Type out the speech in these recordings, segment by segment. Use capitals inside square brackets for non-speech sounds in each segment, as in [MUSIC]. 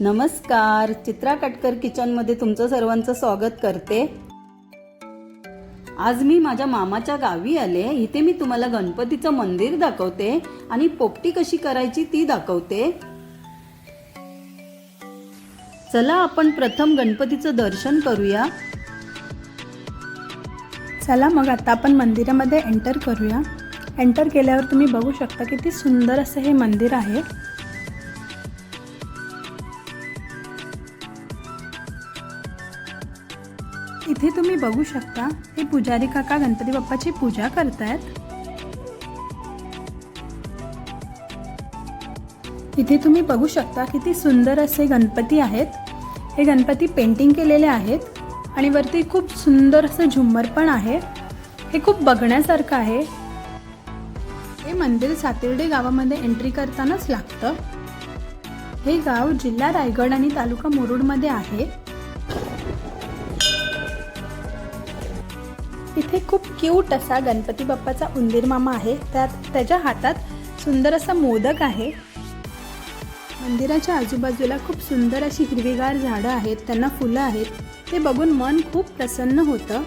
नमस्कार. चित्रा कटकर किचनमध्ये तुमचं सर्वांचं स्वागत करते. आज मी माझ्या मामाच्या गावी आले. इथे मी तुम्हाला गणपतीचं मंदिर दाखवते आणि पोपटी कशी करायची ती दाखवते. चला आपण प्रथम गणपतीचं दर्शन करूया. चला मग आता आपण मंदिरामध्ये एंटर करूया. एंटर केल्यावर तुम्ही बघू शकता किती सुंदर असं हे मंदिर आहे. इथे तुम्ही बघू शकता हे पुजारी काका गणपती बाप्पाची पूजा करतायत. इथे तुम्ही बघू शकता किती सुंदर असे गणपती आहेत. हे गणपती पेंटिंग केलेले आहेत आणि वरती खूप सुंदर असं झुम्मर पण आहे. हे खूप बघण्यासारखं आहे. हे मंदिर सातिर्डे गावामध्ये एंट्री करतानाच लागतं. हे गाव जिल्हा रायगड आणि तालुका मुरुडमध्ये आहे. इथे खूप क्यूट असा गणपती बाप्पाचा उंदीर मामा आहे. त्यात त्याच्या हातात सुंदर असा मोदक आहे. मंदिराच्या आजूबाजूला खूप सुंदर अशी हिरवीगार झाडं आहेत. त्यांना फुलं आहेत. ते बघून मन खूप प्रसन्न होतं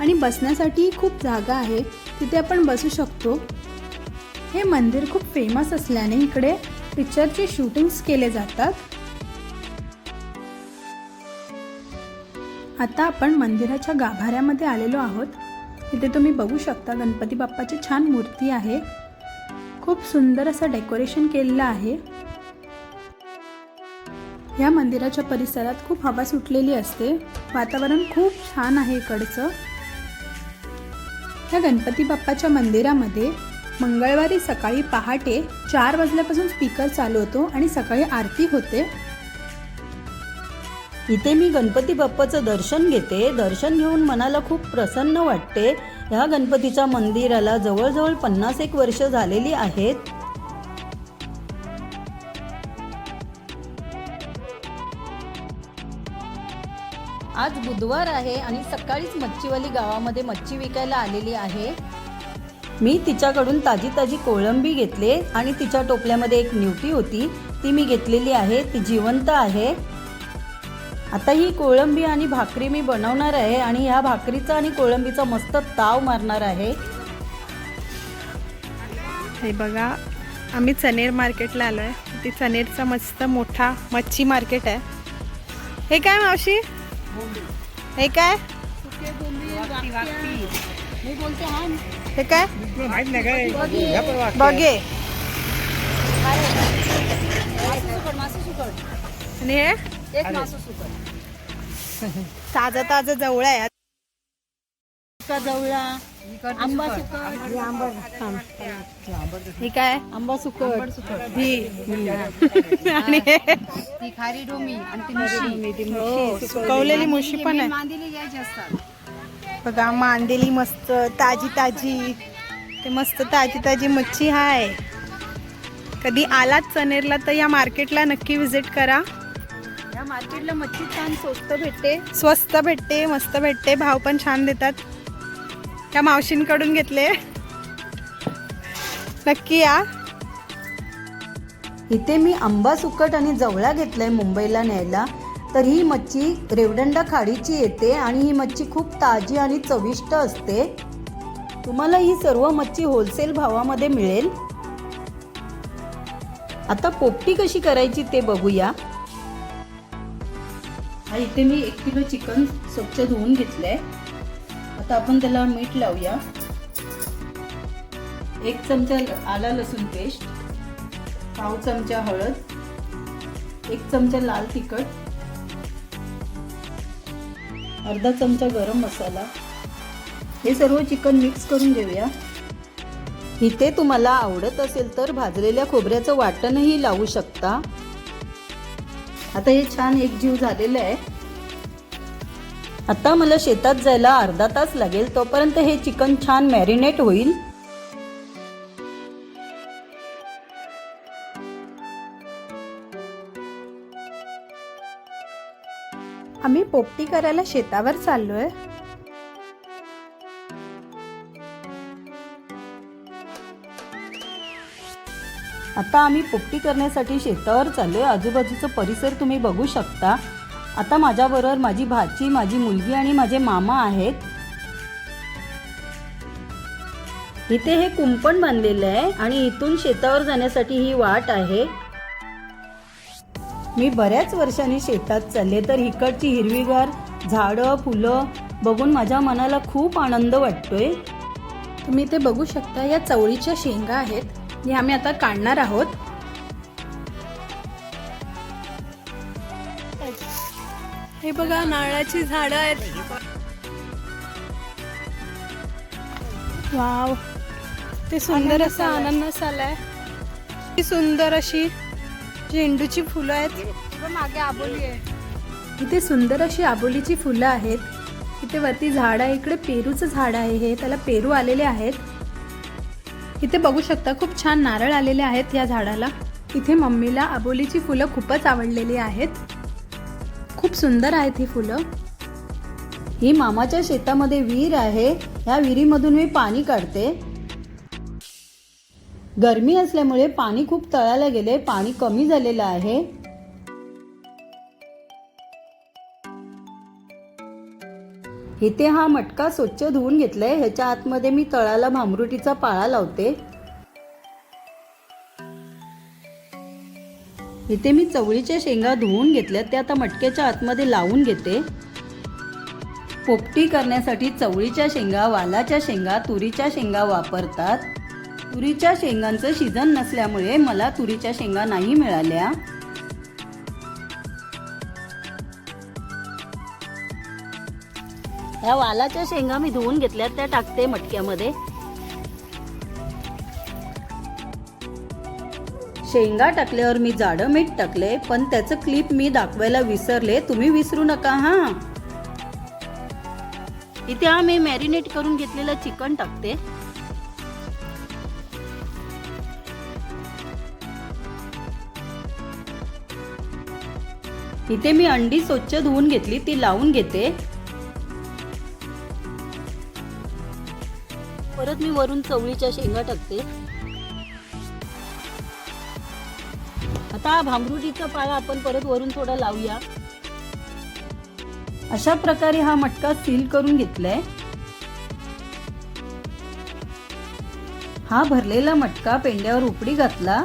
आणि बसण्यासाठी खूप जागा आहे. तिथे आपण बसू शकतो. हे मंदिर खूप फेमस असल्याने इकडे पिक्चरचे शूटिंग्स केले जातात. आता आपण मंदिराच्या गाभाऱ्यामध्ये आलेलो आहोत. इथे तुम्ही बघू शकता गणपती बाप्पाची छान मूर्ती आहे. खूप सुंदर असं डेकोरेशन केलेलं आहे. या मंदिराच्या परिसरात खूप हवा सुटलेली असते. वातावरण खूप छान आहे इकडचं. या गणपती बाप्पाच्या मंदिरामध्ये मंगळवारी सकाळी पहाटे चार वाजल्यापासून स्पीकर चालू होतो आणि सकाळी आरती होते. इथे मी गणपती बाप्पाचं दर्शन घेते. दर्शन घेऊन मनाला खूप प्रसन्न वाटते. ह्या गणपतीच्या मंदिराला जवळजवळ पन्नास एक वर्ष झालेली आहेत. आज बुधवार आहे आणि सकाळीच मच्छीवाली गावामध्ये मच्छी विकायला आलेली आहे. मी तिच्याकडून ताजी ताजी कोळंबी घेतले आणि तिच्या टोपल्यामध्ये एक निवटी होती. ती मी घेतलेली आहे. ती जिवंत आहे. आता ही कोळंबी आणि भाकरी मी बनवणार आहे आणि ह्या भाकरीचा आणि कोळंबीचा मस्त ताव मारणार आहे. हे बघा आम्ही चनेर मार्केटला आलो आहे ती चनेरचा मस्त मोठा मच्छी मार्केट आहे. हे काय मावशी? हे काय? हे काय? बघे. आणि हे? [LAUGHS] ताजं ताजं जवळ आहे. जवळा. आंबा सुकट हे काय? आंबा सुकट ही. आणि हे. ती खारी डोमी आणि ती मुशी हो, सुकवलेली. मुशी पण आहे. मांदिली घ्यायची असतात. बघा मांदेली मस्त ताजी ताजी. ते मस्त ताजी ताजी मच्छी हाय. कधी आलात चनेरला तर या मार्केटला नक्की विजिट करा. या मार्केटला मच्छी छान स्वस्त भेटते. स्वस्त भेटते मस्त भेटते भाव पण छान देतात. त्या मावशींकडून घेतले. नक्की या. इथे मी आंबा सुकट आणि जवळा घेतलाय मुंबईला न्यायला. तर ही मच्छी रेवडंडा खाडीची येते आणि ही मच्छी खूप ताजी आणि चविष्ट असते. तुम्हाला ही सर्व मच्छी होलसेल भावामध्ये मिळेल. आता पोपटी कशी करायची ते बघूया. हा इथे मी एक किलो चिकन स्वच्छ धुवून घेतलंय. आता आपण त्याला मीठ लावूया. एक चमचा आला लसूण पेस्ट पाव चमचा हळद एक चमचा लाल तिखट अर्धा चमचा गरम मसाला. हे सर्व चिकन मिक्स करून घेऊया. इथे तुम्हाला आवडत असेल तर भाजलेल्या खोबऱ्याचं वाटणही लावू शकता. आता हे छान एकजीव झालेलं आहे. आता मला शेतात जायला अर्धा तास लागेल तोपर्यंत हे चिकन छान मॅरिनेट होईल. आम्ही पोपटी करायला शेतावर चाललोय. आता आम्ही पोपटी करण्यासाठी शेतावर चाललो आहे आजूबाजूचा परिसर तुम्ही बघू शकता. आता माझ्याबरोबर माझी भाची माझी मुलगी आणि माझे मामा आहेत. इथे हे कुंपण बांधलेलं आहे आणि इथून शेतावर जाण्यासाठी ही वाट आहे. मी बऱ्याच वर्षांनी शेतात चालले तर इकडची हिरवीगार झाडं फुलं बघून माझ्या मनाला खूप आनंद वाटतोय. तुम्ही ते बघू शकता या चवळीच्या शेंगा आहेत. हे आम्ही आता काढणार आहोत. हे बघा नारळाची झाडं आहेत. वाव ते सुंदर असं अनन्नास आलाय ती सुंदर अशी झेंडूची फुलं आहेत. मागे आबोली आहे. इथे सुंदर अशी आबोलीची फुलं आहेत. इथे वरती झाड आहे इकडे पेरूचं झाड आहे हे त्याला पेरू आलेले आहेत. इथे बघू शकता खूप छान नारळ आलेले आहेत या झाडाला. इथे मम्मीला आबोलीची फुलं खूपच आवडलेली आहेत. खूप सुंदर आहेत ही फुलं. ही मामाच्या शेतामध्ये विहीर आहे. ह्या विहिरीमधून मी पाणी काढते. गरमी असल्यामुळे पाणी खूप तळायला गेले. पाणी कमी झालेलं आहे. इथे हा मटका स्वच्छ धुवून घेतलाय. ह्याच्या आतमध्ये मी तळाला भांबरुटीचा पाळा लावते. इथे मी चवळीच्या शेंगा धुवून घेतल्या त्या आता मटक्याच्या आतमध्ये लावून घेते. पोपटी करण्यासाठी चवळीच्या शेंगा वालाच्या शेंगा तुरीच्या शेंगा वापरतात. तुरीच्या शेंगांचं सीझन नसल्यामुळे मला तुरीच्या शेंगा नाही मिळाल्या. ह्या वालाच्या शेंगा मी धुवून घेतल्या त्या टाकते मटक्यामध्ये. शेंगा टाकल्यावर मी जाडं मीठ टाकले पण त्याचं क्लिप मी दाखवायला विसरले. तुम्ही विसरू नका हा. इथे हा मी मॅरिनेट करून घेतलेलं चिकन टाकते. इथे मी अंडी स्वच्छ धुवून घेतली ती लावून घेते. परत मी वरून चवळीच्या शेंगा टाकते. आता भांबरुटीचा पाळा आपण परत वरून थोडा लावूया. अशा प्रकारे हा मटका सील करून घेतलाय. हा भरलेला मटका पेंड्यावर उपडी घातला.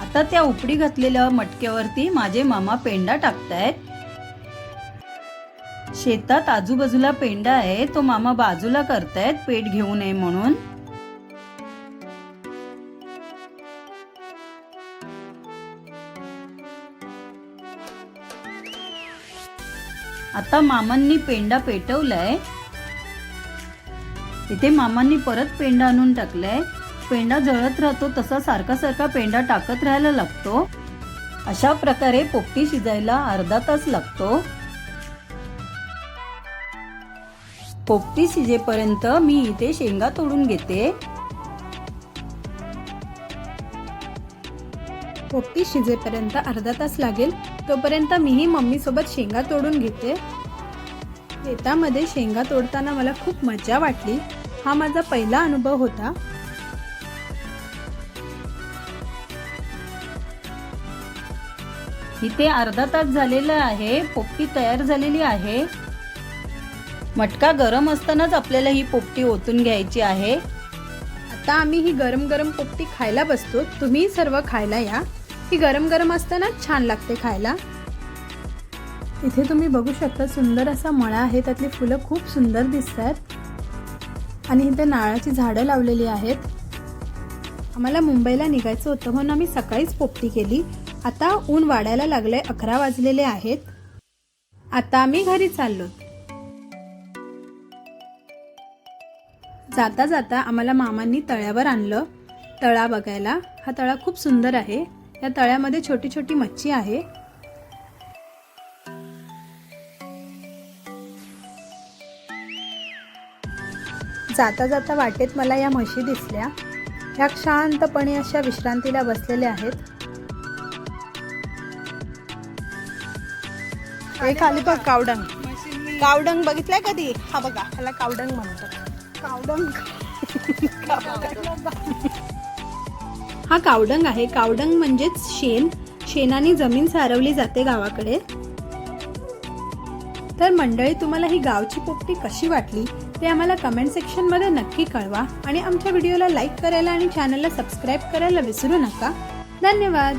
आता त्या उपडी घातलेल्या मटक्यावरती माझे मामा पेंडा टाकतायत. शेतात आजूबाजूला पेंडा आहे तो मामा बाजूला करतायत पेट घेऊ नये म्हणून. आता मामांनी पेंडा पेटवलाय. इथे मामांनी परत पेंडा आणून टाकलाय. पेंडा जळत राहतो तसा सारखा सारखा पेंडा टाकत राहायला लागतो. अशा प्रकारे पोपटी शिजायला अर्धा तास लागतो. पोपटी शिजेपर्यंत मी इथे शेंगा तोडून घेते. पोपटी शिजेपर्यंत अर्धा तास लागेल. तोपर्यंत मीही मम्मीसोबत शेंगा तोडून घेते. शेतामध्ये शेंगा तोडताना मला खूप मजा वाटली. हा माझा पहिला अनुभव होता. इथे अर्धा तास झालेला आहे. पोपटी तयार झालेली आहे. मटका गरम असतानाच आपल्याला ही पोपटी ओतून घ्यायची आहे. आता आम्ही ही गरम गरम पोपटी खायला बसतो. तुम्ही सर्व खायला या. ही गरम गरम असतानाच छान लागते खायला. इथे तुम्ही बघू शकता सुंदर असा मळा आहे. त्यातली फुलं खूप सुंदर दिसत आहेत आणि इथे नारळाची झाडं लावलेली आहेत. आम्हाला मुंबईला निघायचं होतं म्हणून आम्ही सकाळीच पोपटी केली. आता ऊन वाढायला लागलंय अकरा वाजलेले आहेत. आता आम्ही घरी चाललो. जाता जाता आम्हाला मामांनी तळ्यावर आणलं. तळा बघायला. हा तळा खूप सुंदर आहे. या तळ्यामध्ये छोटी छोटी मच्छी आहे. जाता जाता वाटेत मला या म्हशी दिसल्या. या शांतपणे अशा विश्रांतीला बसलेल्या आहेत. हे खाली बघ कावडंग. कावडंग बघितलंय कधी? हा बघा ह्याला कावडंग म्हणतात कावडंग. हा कावडंग आहे. कावडंग म्हणजेच शेण. शेणाने जमीन सारवली जाते गावाकडे. तर मंडळी तुम्हाला ही गावची पोपटी कशी वाटली ते आम्हाला कमेंट सेक्शनमध्ये नक्की कळवा आणि आमच्या व्हिडिओला लाईक करायला आणि चॅनलला सबस्क्राईब करायला विसरू नका. धन्यवाद.